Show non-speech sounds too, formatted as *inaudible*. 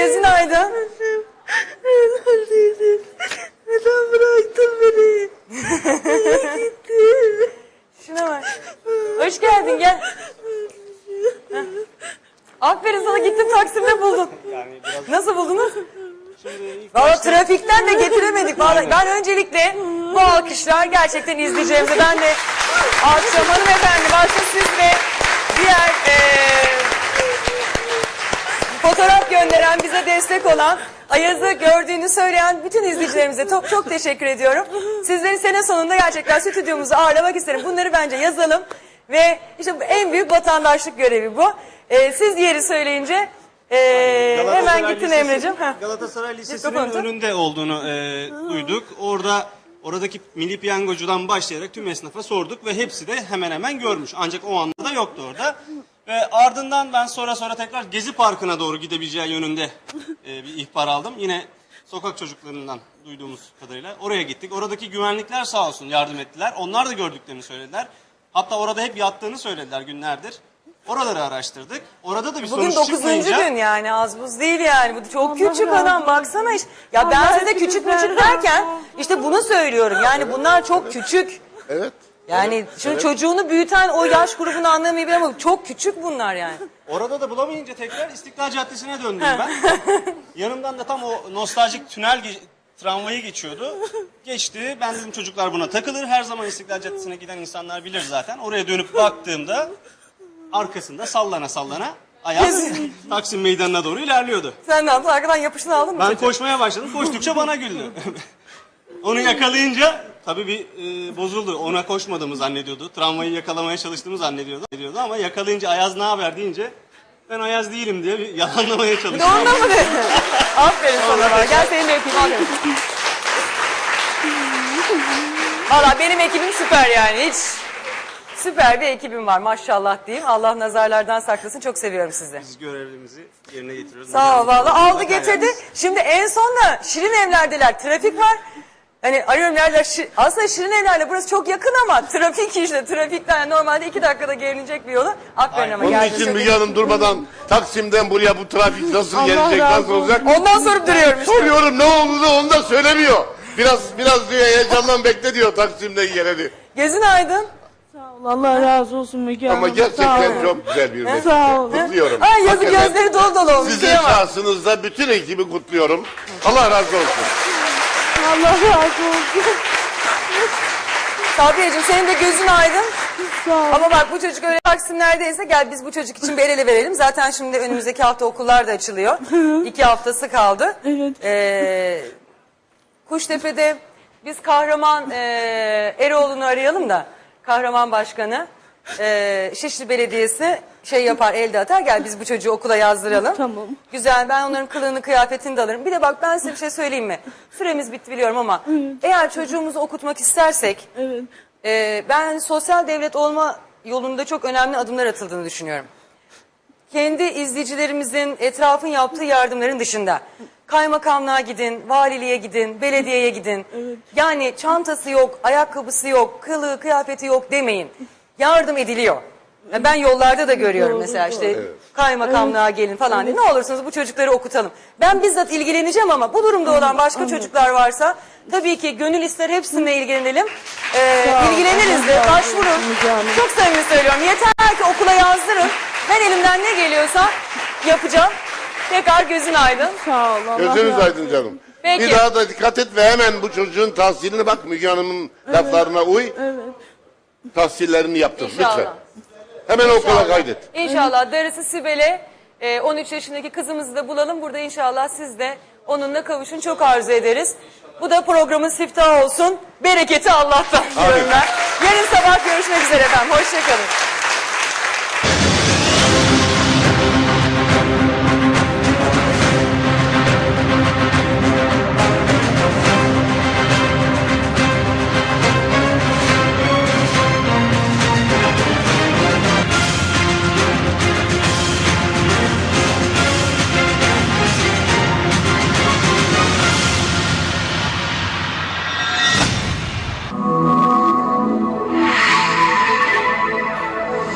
gözün aydın. Neredeydin? Neden bıraktın beni? Niye *laughs* gittin? Şuna bak. Hoş geldin gel. Heh. Aferin sana gittin Taksim'de buldun. Yani biraz Nasıl buldunuz? Valla başta trafikten de getiremedik. Vallahi ben öncelikle bu alkışlar gerçekten izleyeceğimize ben de akşam hanımefendi başta siz ve diğer eee, fotoğraf gönderen bize destek olan Ayaz'ı gördüğünü söyleyen bütün izleyicilerimize çok çok teşekkür ediyorum. Sizleri sene sonunda gerçekten stüdyomuza ağırlamak isterim. Bunları bence yazalım ve işte bu en büyük vatandaşlık görevi bu. Eee, siz yeri söyleyince eee, hemen Galatasaray gittin Lisesi- Emre'cim. Heh. Galatasaray Lisesi'nin Mikrofonu tut. önünde olduğunu e, duyduk. Orada oradaki milli piyangocudan başlayarak tüm esnafa sorduk ve hepsi de hemen hemen görmüş. Ancak o anda da yoktu orada. Ve ardından ben sonra sonra tekrar Gezi Parkı'na doğru gidebileceği yönünde *laughs* e, bir ihbar aldım. Yine sokak çocuklarından duyduğumuz kadarıyla oraya gittik. Oradaki güvenlikler sağ olsun yardım ettiler. Onlar da gördüklerini söylediler. Hatta orada hep yattığını söylediler günlerdir. Oraları araştırdık. Orada da bir Bugün sonuç dokuzuncu çıkmayınca... gün yani az buz değil yani. Bu çok Allah küçük adam baksana iş. Ya ben size küçük küçük derken işte bunu söylüyorum. Yani bunlar çok küçük. Evet. Yani şimdi çocuğunu büyüten o yaş grubunu anlamayabilir ama çok küçük bunlar yani. Orada da bulamayınca tekrar İstiklal Caddesi'ne döndüm ben. Yanımdan da tam o nostaljik tünel ge- tramvayı geçiyordu. Geçti. Ben dedim çocuklar buna takılır. Her zaman İstiklal Caddesi'ne giden insanlar bilir zaten. Oraya dönüp baktığımda arkasında sallana sallana Ayaz Taksim Meydanı'na doğru ilerliyordu. Sen ne yaptın? Arkadan yapışını aldın mı? Ben koşmaya başladım. Koştukça bana güldü. *laughs* Onu yakalayınca tabii bir e, bozuldu. Ona koşmadığımı zannediyordu. Tramvayı yakalamaya çalıştığımı zannediyordu. zannediyordu. Ama yakalayınca Ayaz ne haber deyince ben Ayaz değilim diye bir *laughs* yalanlamaya çalıştım. de ondan mı dedin? Aferin sana. bak. Gel seni de öpeyim. Aferin. Valla benim ekibim süper yani. Hiç süper bir ekibim var maşallah diyeyim. Allah nazarlardan saklasın. Çok seviyorum sizi. Biz görevimizi yerine getiriyoruz. Sağ ol valla. Aldı getirdi. Şimdi en son da Şirin Evler'deler. Trafik var. Hani arıyorum nerede? Şi- Aslında Şirin Evler'le burası çok yakın ama trafik işte. Trafikten normalde iki dakikada gelinecek bir yolu. Aferin ama Onun geldin. için Müge Hanım durmadan Taksim'den buraya bu trafik nasıl Allah gelecek, razı nasıl olacak? Ondan sorup duruyorum işte. Soruyorum ne olduğunu onu da söylemiyor. Biraz biraz diyor heyecandan bekle diyor Taksim'den geleni. Gözün aydın. Sağ ol. Allah razı olsun Müge Hanım. Ama Sağ gerçekten ol. çok güzel bir meslek. Sağ ol. Kutluyorum. Ay yazık Hakikaten. gözleri dolu dolu olmuş. Sizin Kıyamam. şahsınızda bütün ekibi kutluyorum. Allah razı olsun. Allah razı olsun. Sabriyeciğim senin de gözün aydın. Sağ ol. Ama bak bu çocuk öyle Taksim neredeyse gel biz bu çocuk için bir el ele verelim. Zaten şimdi önümüzdeki hafta okullar da açılıyor. *laughs* İki haftası kaldı. Evet. Ee, Kuştepe'de biz kahraman e, Eroğlu'nu arayalım da kahraman başkanı e, Şişli Belediyesi şey yapar elde atar gel biz bu çocuğu okula yazdıralım. Tamam. Güzel ben onların kılığını kıyafetini de alırım. Bir de bak ben size bir şey söyleyeyim mi? Süremiz bitti biliyorum ama eğer çocuğumuzu okutmak istersek Evet. ee, ben sosyal devlet olma yolunda çok önemli adımlar atıldığını düşünüyorum. Kendi izleyicilerimizin etrafın yaptığı yardımların dışında kaymakamlığa gidin, valiliğe gidin, belediyeye gidin. Yani çantası yok, ayakkabısı yok, kılığı, kıyafeti yok demeyin. Yardım ediliyor. Ben yollarda da görüyorum Doğru, mesela işte doğru. kaymakamlığa gelin falan diye. Ne olursunuz bu çocukları okutalım. Ben bizzat ilgileneceğim ama bu durumda olan başka çocuklar varsa tabii ki gönül ister hepsininle ilgilenelim. Ee, Sağ ol. ilgileniriz de razı başvurun. Hanım. Çok samimi söylüyorum. Yeter ki okula yazdırın. Ben elimden ne geliyorsa yapacağım. Tekrar gözün aydın. Sağ ol. Allah Gözünüz razı aydın canım. Peki. Bir daha da dikkat et ve hemen bu çocuğun tahsiline bak Müge Hanım'ın laflarına uy. Evet. Tahsillerini yaptır İnşallah. lütfen. Hemen okula kaydet. İnşallah darısı Sibel'e e, 13 yaşındaki kızımızı da bulalım. Burada inşallah siz de onunla kavuşun. Çok arzu ederiz. Bu da programın siftahı olsun. Bereketi Allah'tan diyorum ben. Yarın sabah görüşmek üzere efendim. Hoşçakalın.